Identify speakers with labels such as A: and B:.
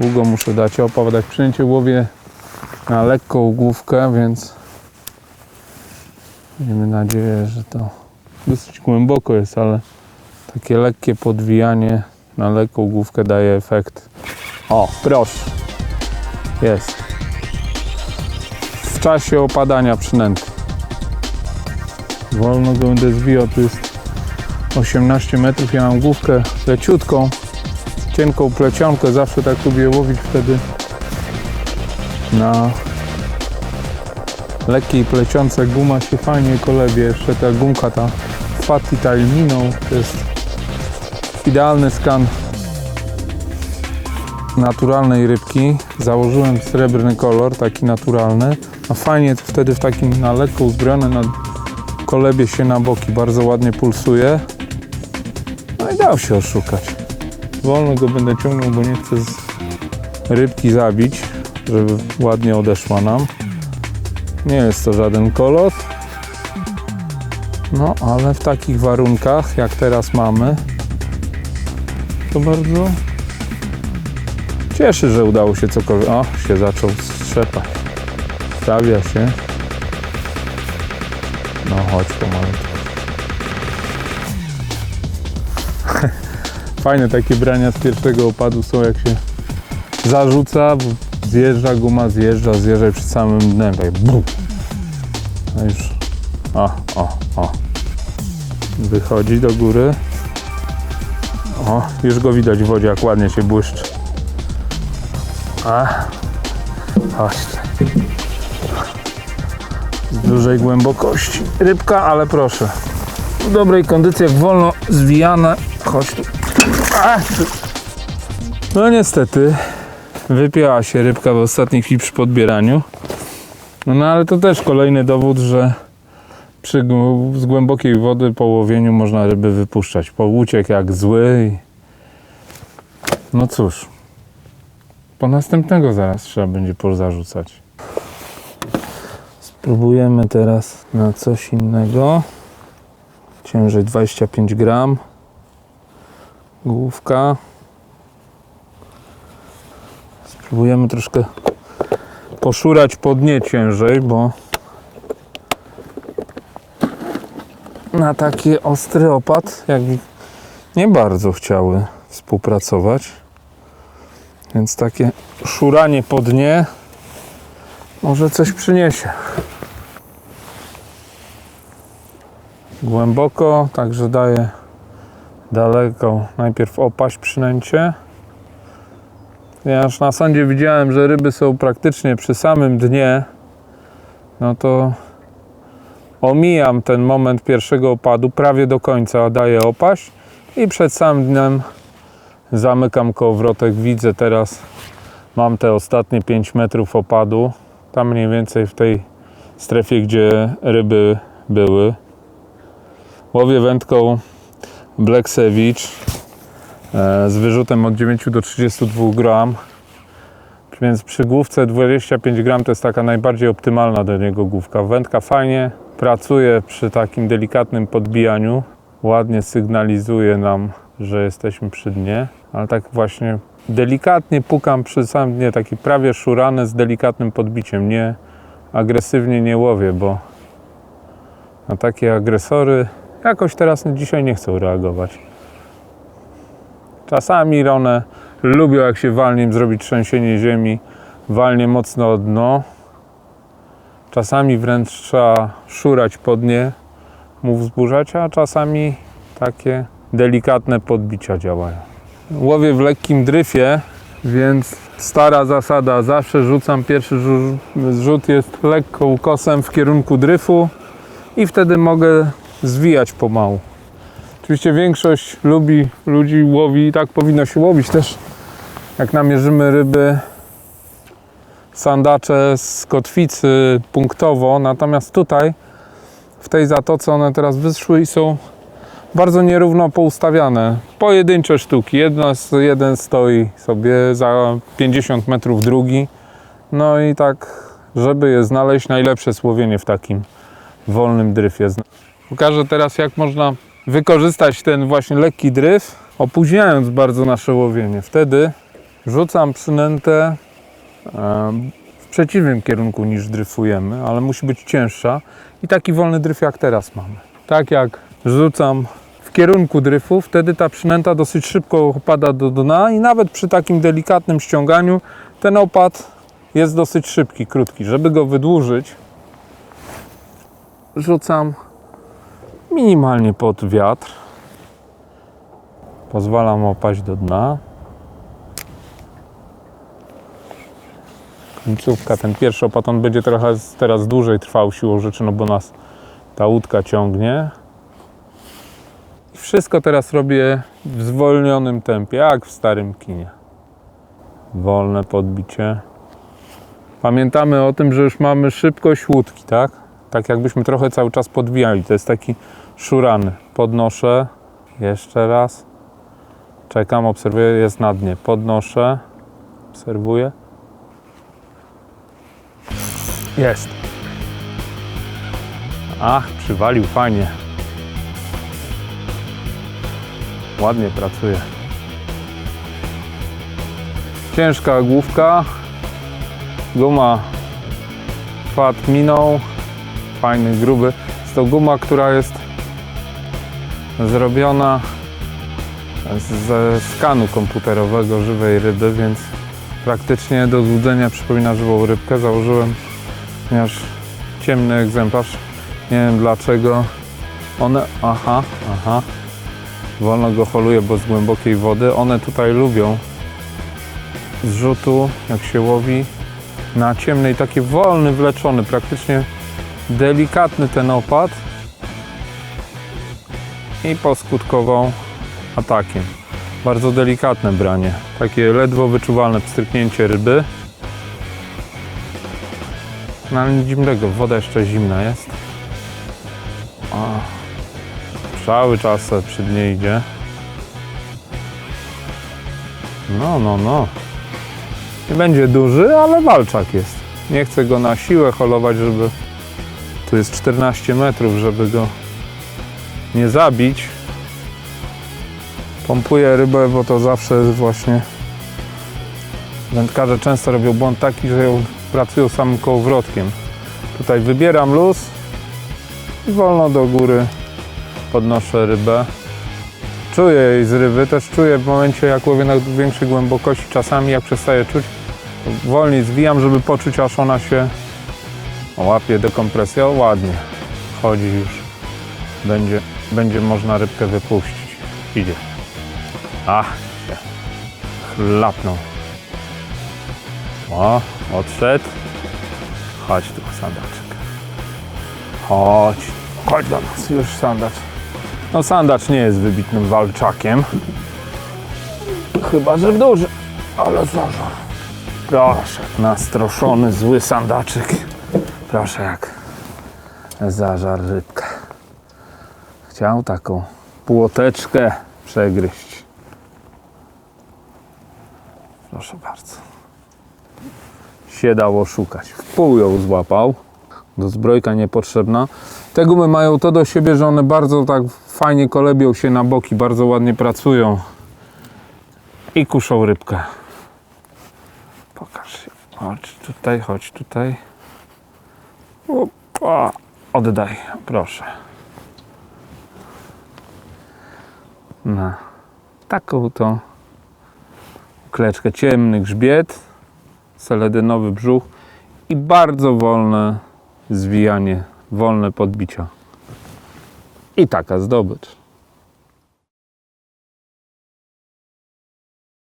A: Długo muszę dać opa, dać przynęcie łowię na lekką główkę, więc miejmy nadzieję, że to dosyć głęboko jest, ale takie lekkie podwijanie na lekką główkę daje efekt. O, proszę. Jest. W czasie opadania przynęty. Wolno go będę zwijał, tu jest 18 metrów, ja mam główkę leciutką, cienką plecionkę, zawsze tak lubię łowić wtedy na lekkiej plecionce guma się fajnie kolebie, jeszcze ta gumka ta Fatty Miną, to jest idealny skan naturalnej rybki. Założyłem srebrny kolor, taki naturalny, a fajnie wtedy w takim na lekko uzbrojone na kolebie się na boki, bardzo ładnie pulsuje. No i dał się oszukać. Wolno go będę ciągnął, bo nie chcę rybki zabić, żeby ładnie odeszła nam. Nie jest to żaden kolor. No, ale w takich warunkach, jak teraz mamy, to bardzo cieszy, że udało się cokolwiek. O, się zaczął strzepać. Stawia się. No, chodź pomalutku. Fajne takie brania z pierwszego opadu są, jak się zarzuca, zjeżdża guma, zjeżdża, zjeżdża przed samym dnem, tak bum. No już, o, o, o. Wychodzi do góry. O, już go widać w wodzie, jak ładnie się błyszczy. A, chodźcie. Z dużej głębokości. Rybka, ale proszę. W dobrej kondycji, jak wolno zwijane. Chodź tu. No niestety, wypięła się rybka w ostatniej chwili przy podbieraniu. No, no ale to też kolejny dowód, że przy, z głębokiej wody po łowieniu można ryby wypuszczać. Po uciek jak zły. No cóż, po następnego zaraz trzeba będzie pozarzucać. Spróbujemy teraz na coś innego. Ciężej 25 gram. Główka. Spróbujemy troszkę poszurać po dnie ciężej, bo na taki ostry opad, jak nie bardzo chciały współpracować. Więc takie szuranie po dnie może coś przyniesie. Głęboko, także daję daleko. Najpierw opaść przynęcie. Ponieważ na sądzie widziałem, że ryby są praktycznie przy samym dnie, no to omijam ten moment pierwszego opadu prawie do końca, daję opaść i przed samym dnem zamykam kołowrotek. Widzę teraz, mam te ostatnie 5 metrów opadu, tam mniej więcej w tej strefie, gdzie ryby były. Łowię wędką Black Savage z wyrzutem od 9 do 32 gram. Więc przy główce 25 gram to jest taka najbardziej optymalna do niego główka. Wędka fajnie pracuje przy takim delikatnym podbijaniu. Ładnie sygnalizuje nam, że jesteśmy przy dnie, ale tak właśnie delikatnie pukam przy samym dnie, taki prawie szurany z delikatnym podbiciem. Nie agresywnie nie łowię, bo na takie agresory jakoś teraz dzisiaj nie chcą reagować. Czasami one lubią, jak się walnie im zrobić trzęsienie ziemi, walnie mocno o dno. Czasami wręcz trzeba szurać pod nie, mu wzburzać, a czasami takie delikatne podbicia działają. Łowię w lekkim dryfie, więc stara zasada, zawsze rzucam, pierwszy rzu- zrzut jest lekko ukosem w kierunku dryfu i wtedy mogę zwijać pomału. Oczywiście większość lubi, ludzi łowi i tak powinno się łowić też. Jak namierzymy ryby, sandacze z kotwicy punktowo, natomiast tutaj w tej zatoce one teraz wyszły i są bardzo nierówno poustawiane. Pojedyncze sztuki. Jedna, z- jeden stoi sobie za 50 metrów, drugi. No i tak, żeby je znaleźć, najlepsze słowienie w takim wolnym dryfie. Pokażę teraz, jak można wykorzystać ten właśnie lekki dryf, opóźniając bardzo nasze łowienie. Wtedy Rzucam przynętę w przeciwnym kierunku niż dryfujemy, ale musi być cięższa i taki wolny dryf jak teraz mamy. Tak jak rzucam w kierunku dryfu, wtedy ta przynęta dosyć szybko opada do dna i nawet przy takim delikatnym ściąganiu ten opad jest dosyć szybki, krótki. Żeby go wydłużyć, rzucam minimalnie pod wiatr. Pozwalam opaść do dna. Końcówka, ten pierwszy opad, on będzie trochę teraz dłużej trwał siłą rzeczy, no bo nas ta łódka ciągnie. Wszystko teraz robię w zwolnionym tempie, jak w starym kinie. Wolne podbicie. Pamiętamy o tym, że już mamy szybkość łódki, tak? Tak jakbyśmy trochę cały czas podwijali. To jest taki szurany. Podnoszę. Jeszcze raz. Czekam, obserwuję, jest na dnie. Podnoszę. Obserwuję. Jest. Ach, przywalił fajnie. Ładnie pracuje. Ciężka główka. Guma pad minął. Fajny, gruby. Jest to guma, która jest zrobiona ze skanu komputerowego żywej ryby, więc praktycznie do złudzenia przypomina żywą rybkę. Założyłem, ponieważ ciemny egzemplarz. Nie wiem dlaczego. One, aha, aha. Wolno go holuję, bo z głębokiej wody. One tutaj lubią zrzutu, jak się łowi, na ciemnej, taki wolny, wleczony, praktycznie delikatny ten opad i poskutkował atakiem. Bardzo delikatne branie, takie ledwo wyczuwalne pstryknięcie ryby. No ale nic dziwnego, woda jeszcze zimna jest. O, cały czas przy dnie idzie. No, no, no. Nie będzie duży, ale walczak jest. Nie chcę go na siłę holować, żeby... Tu jest 14 metrów, żeby go nie zabić. Pompuję rybę, bo to zawsze jest właśnie... Wędkarze często robią błąd taki, że ją pracują samym kołowrotkiem. Tutaj wybieram luz i wolno do góry podnoszę rybę. Czuję jej zrywy, też czuję w momencie jak łowię na większej głębokości, czasami jak przestaję czuć, wolniej zwijam, żeby poczuć aż ona się łapie dekompresję. Ładnie, chodzi już. Będzie, będzie można rybkę wypuścić. Idzie. Ach, się chlapnął. O, odszedł. Chodź tu, sandaczek. Chodź, chodź do nas, już sandacz. No sandacz nie jest wybitnym walczakiem. Chyba, że duży, ale zażar. Proszę, nastroszony, zły sandaczek. Proszę, jak zażar rybkę. Chciał taką płoteczkę przegryźć. Proszę bardzo. Się dało szukać. W pół ją złapał. Do zbrojka niepotrzebna. Te gumy mają to do siebie, że one bardzo tak fajnie kolebią się na boki, bardzo ładnie pracują i kuszą rybkę. Pokaż się. Chodź tutaj, chodź tutaj. Opa. Oddaj, proszę. Na taką to kleczkę. Ciemny grzbiet, seledynowy brzuch i bardzo wolne zwijanie, wolne podbicia. I taka zdobycz.